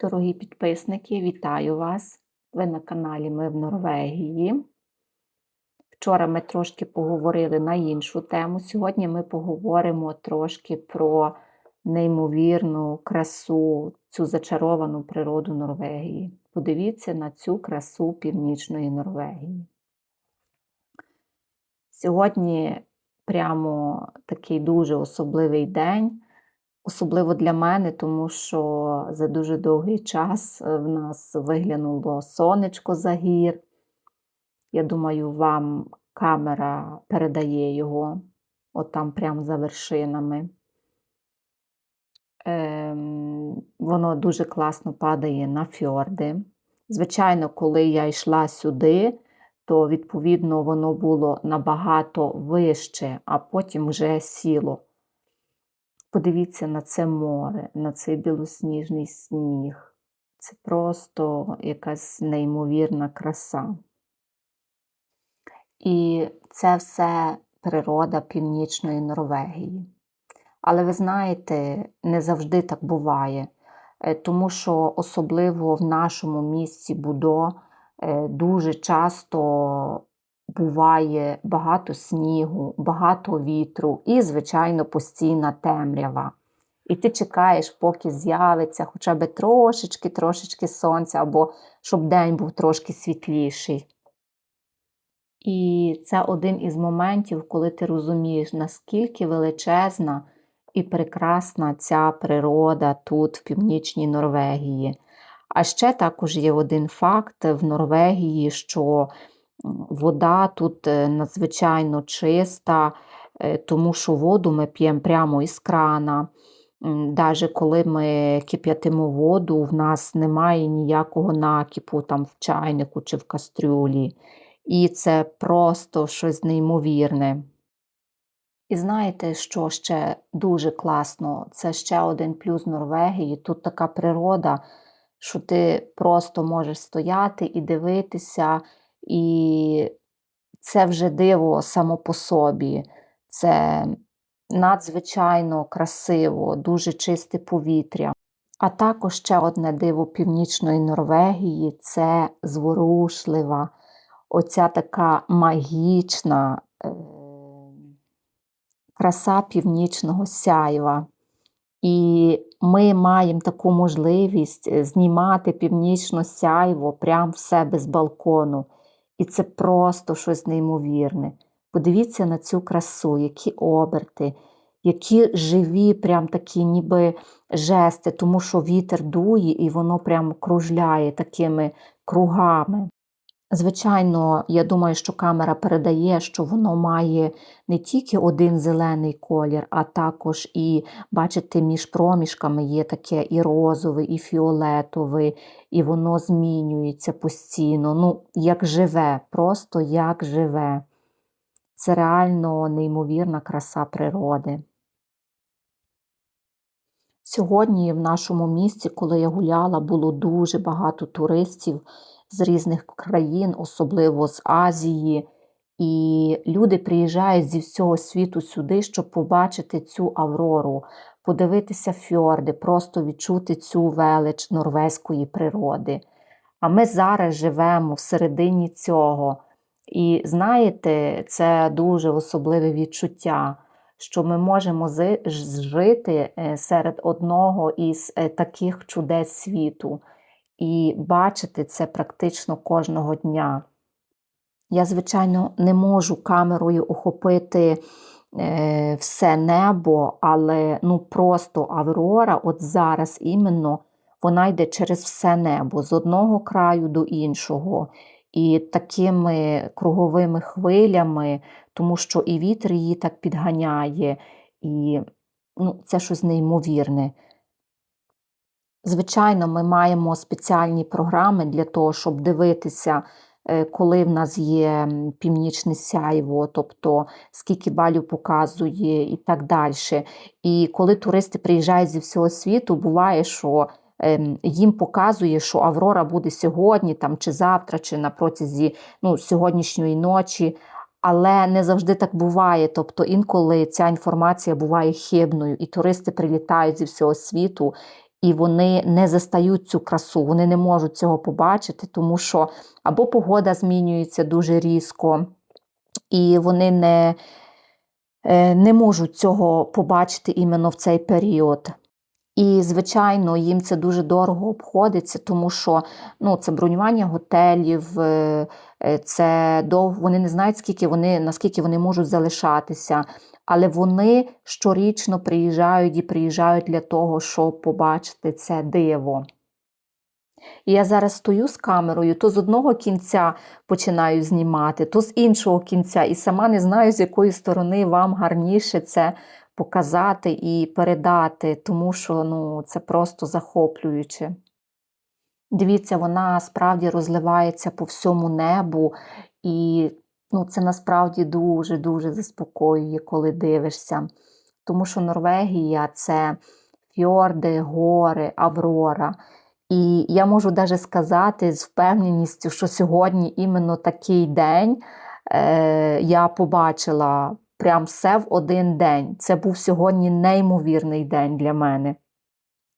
Дорогі підписники, вітаю вас! Ви на каналі Ми в Норвегії. Вчора ми трошки поговорили на іншу тему. Сьогодні ми поговоримо трошки про неймовірну красу, цю зачаровану природу Норвегії. Подивіться на цю красу північної Норвегії. Сьогодні прямо такий дуже особливий день. Особливо для мене, тому що за дуже довгий час е, в нас виглянуло сонечко за гір. Я думаю, вам камера передає його отам прямо за вершинами. Ем, Воно дуже класно падає на фьорди. Звичайно, коли я йшла сюди, то відповідно воно було набагато вище, а потім вже сіло. Подивіться на це море, на цей білосніжний сніг. Це просто якась неймовірна краса. І це все природа північної Норвегії. Але ви знаєте, не завжди так буває, Е, тому що особливо в нашому місці Будо е, дуже часто буває багато снігу, багато вітру і, звичайно, постійна темрява. І ти чекаєш, поки з'явиться хоча б трошечки-трошечки сонця, або щоб день був трошки світліший. І це один із моментів, коли ти розумієш, наскільки величезна і прекрасна ця природа тут, в північній Норвегії. А ще також є один факт в Норвегії, що вода тут е, надзвичайно чиста, е, тому що воду ми п'ємо прямо із крана. Навіть коли ми кип'ятимо воду, в нас немає ніякого накипу там в чайнику чи в кастрюлі. І це просто щось неймовірне. І знаєте, що ще дуже класно? Це ще один плюс Норвегії. Тут така природа, що ти просто можеш стояти і дивитися, і це вже диво само по собі. Це надзвичайно красиво, дуже чисте повітря. А також ще одне диво Північної Норвегії це зворушлива, оця така магічна е, краса північного сяйва. І ми маємо таку можливість е, знімати північне сяйво прямо в себе з балкону. І це просто щось неймовірне. Подивіться на цю красу, які оберти, які живі, прям такі ніби жести, тому що вітер дує і воно прям кружляє такими кругами. Звичайно, я думаю, що камера передає, що воно має не тільки один зелений колір, а також і, бачите, між проміжками є таке і розовий, і фіолетовий, і воно змінюється постійно. Ну, як живе, просто як живе. Це реально неймовірна краса природи. Сьогодні в нашому місті, коли я гуляла, було дуже багато туристів з різних країн, особливо з Азії. І люди приїжджають зі всього світу сюди, щоб побачити цю аврору, подивитися фьорди, просто відчути цю велич норвезької природи. А ми зараз живемо всередині цього. І знаєте, це дуже особливе відчуття, що ми можемо жити е, серед одного із е, таких чудес світу і бачити це практично кожного дня. Я, звичайно, не можу камерою охопити е, все небо, але ну просто Аврора, от зараз іменно, вона йде через все небо з одного краю до іншого. І такими круговими хвилями, тому що і вітер її так підганяє, і ну, це щось неймовірне. Звичайно, ми маємо спеціальні програми для того, щоб дивитися, е, коли в нас є північне сяйво, тобто скільки балів показує і так далі. І коли туристи приїжджають зі всього світу, буває, що ем, їм показує, що Аврора буде сьогодні, там, чи завтра, чи на протязі ну, сьогоднішньої ночі. Але не завжди так буває. Тобто інколи ця інформація буває хибною, і туристи прилітають зі всього світу і вони не застають цю красу, вони не можуть цього побачити, тому що або погода змінюється дуже різко, і вони не, е, не можуть цього побачити іменно в цей період. І, звичайно, їм це дуже дорого обходиться, тому що ну, це бронювання готелів, е, е, це дов... вони не знають, скільки вони, наскільки вони можуть залишатися. Але вони щорічно приїжджають і приїжджають для того, щоб побачити це диво. І я зараз стою з камерою, то з одного кінця починаю знімати, то з іншого кінця, і сама не знаю, з якої сторони вам гарніше це показати і передати, тому що ну, це просто захоплююче. Дивіться, вона справді розливається по всьому небу, і ну, це насправді дуже-дуже заспокоює, коли дивишся. Тому що Норвегія це фьорди, гори, Аврора. І я можу навіть сказати з впевненістю, що сьогодні іменно такий день е, я побачила прям все в один день. Це був сьогодні неймовірний день для мене.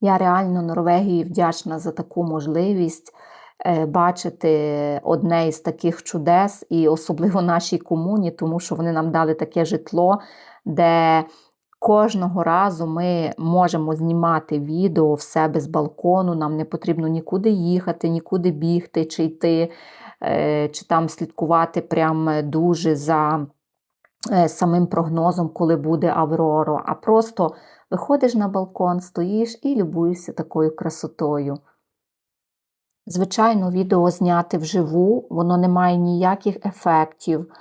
Я реально Норвегії вдячна за таку можливість бачити одне із таких чудес, і особливо нашій комуні, тому що вони нам дали таке житло, де кожного разу ми можемо знімати відео в себе з балкону. Нам не потрібно нікуди їхати, нікуди бігти чи йти, е, чи там слідкувати прям дуже за е, самим прогнозом, коли буде Аврора, а просто виходиш на балкон, стоїш і любуєшся такою красотою. Звичайно, відео зняти вживу, воно не має ніяких ефектів.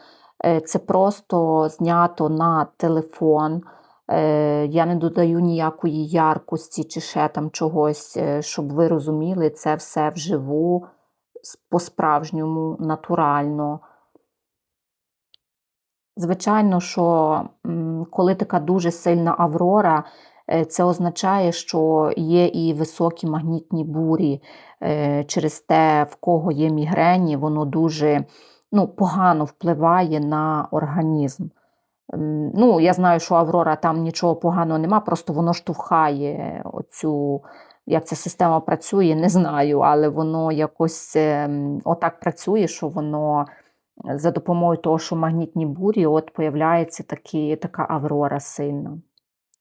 Е, Це просто знято на телефон. Е, Я не додаю ніякої яркості чи ще там чогось, е, щоб ви розуміли, це все вживу, по-справжньому, натурально. Звичайно, що коли така дуже сильна аврора, це означає, що є і високі магнітні бурі. Е, Через те, в кого є мігрені, воно дуже ну, погано впливає на організм. Ну, я знаю, що Аврора там нічого поганого нема, просто воно штовхає оцю, як ця система працює, не знаю, але воно якось ем, отак працює, що воно за допомогою того, що магнітні бурі, от появляється такі, така аврора сильна.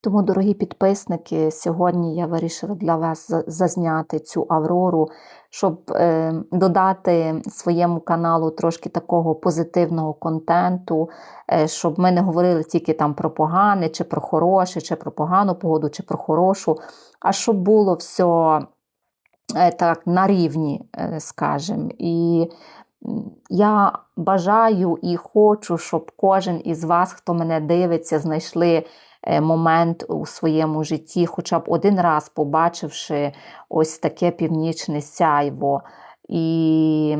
Тому, дорогі підписники, сьогодні я вирішила для вас зазняти цю аврору, щоб е, додати своєму каналу трошки такого позитивного контенту, е, щоб ми не говорили тільки там про погане, чи про хороше, чи про погану погоду, чи про хорошу, а щоб було все так на рівні, е, скажімо. І я бажаю і хочу, щоб кожен із вас, хто мене дивиться, знайшли е, момент у своєму житті, хоча б один раз побачивши ось таке північне сяйво. І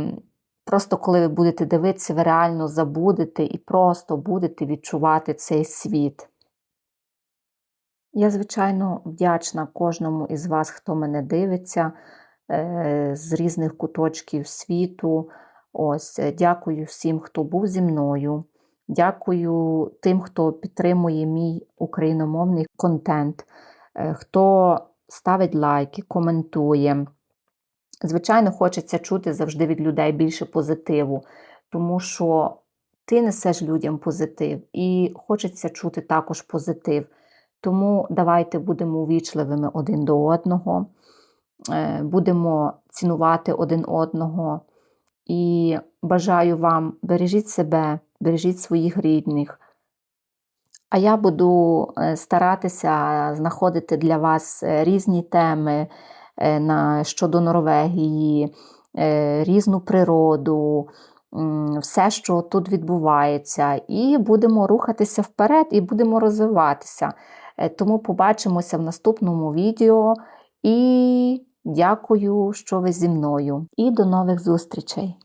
просто коли ви будете дивитися, ви реально забудете і просто будете відчувати цей світ. Я, звичайно, вдячна кожному із вас, хто мене дивиться е, з різних куточків світу. Ось, е, дякую всім, хто був зі мною. Дякую тим, хто підтримує мій україномовний контент, е, хто ставить лайки, коментує. Звичайно, хочеться чути завжди від людей більше позитиву, тому що ти несеш людям позитив, і хочеться чути також позитив. Тому давайте будемо увічливими один до одного, е, будемо цінувати один одного. І бажаю вам бережіть себе, бережіть своїх рідних. А я буду е, старатися знаходити для вас е, різні теми е, на, щодо Норвегії, різну природу, все, що тут відбувається. І будемо рухатися вперед і будемо розвиватися. Тому побачимося в наступному відео. І дякую, що ви зі мною. І до нових зустрічей!